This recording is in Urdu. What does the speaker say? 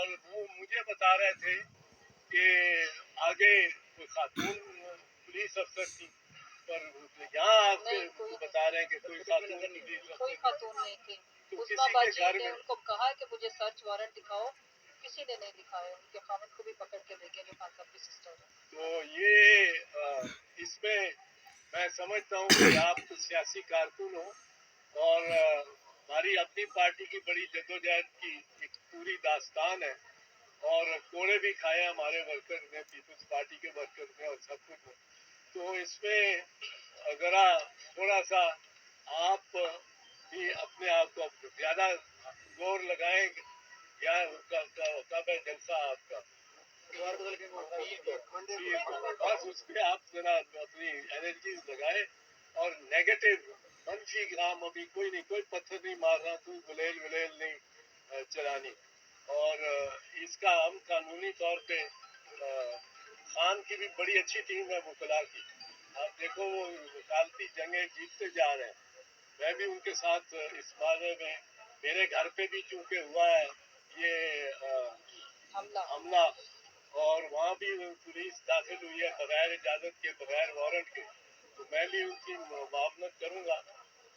اور وہ مجھے بتا رہے تھے کہ آگے کوئی خاتون پولیس افسر تھی پر یہاں آپ بتا رہے ہیں کہ کوئی خاتون کوئی خاتون نہیں تھی۔ کے باجی گھر نے ان کو کہا کہ مجھے سرچ وارنٹ دکھاؤ کسی نے نہیں دکھایا ان کے خامد کو بھی پکڑ کے لے گئے جو خان صاحب کی سسٹر ہے۔ تو یہ اس میں میں سمجھتا ہوں کہ آپ سیاسی کارکن ہو اور ہماری اپنی پارٹی کی بڑی جدوجہد کی، ایک پوری داستان ہے۔ اور کوڑے بھی کھائے ہمارے ورکر نے پیپلز پارٹی کے ورکر نے اور سب کچھ۔ تو اس میں ذرا تھوڑا سا آپ بھی اپنے آپ کو زیادہ زور لگائیں یا کب ہے جلسہ آپ کا۔ بس اس پہ آپ ذرا اپنی انرجی لگائے اور نیگیٹو منفی کام ابھی کوئی نہیں کوئی پتھر نہیں مارنا کوئی گلیل ولیل نہیں چلانی۔ اور اس کا ہم قانونی طور پہ خان کی بھی بڑی اچھی ٹیم ہے وکلا کی۔ آپ دیکھو وہ وکالتی جنگیں جیتتے جا رہے ہیں۔ میں بھی ان کے ساتھ اس بارے میں میرے گھر پہ بھی چونکہ ہوا ہے یہ حملہ۔ اور وہاں بھی پولیس داخل ہوئی ہے بغیر اجازت کے بغیر وارنٹ کے۔ تو میں بھی ان کی معاونت کروں گا۔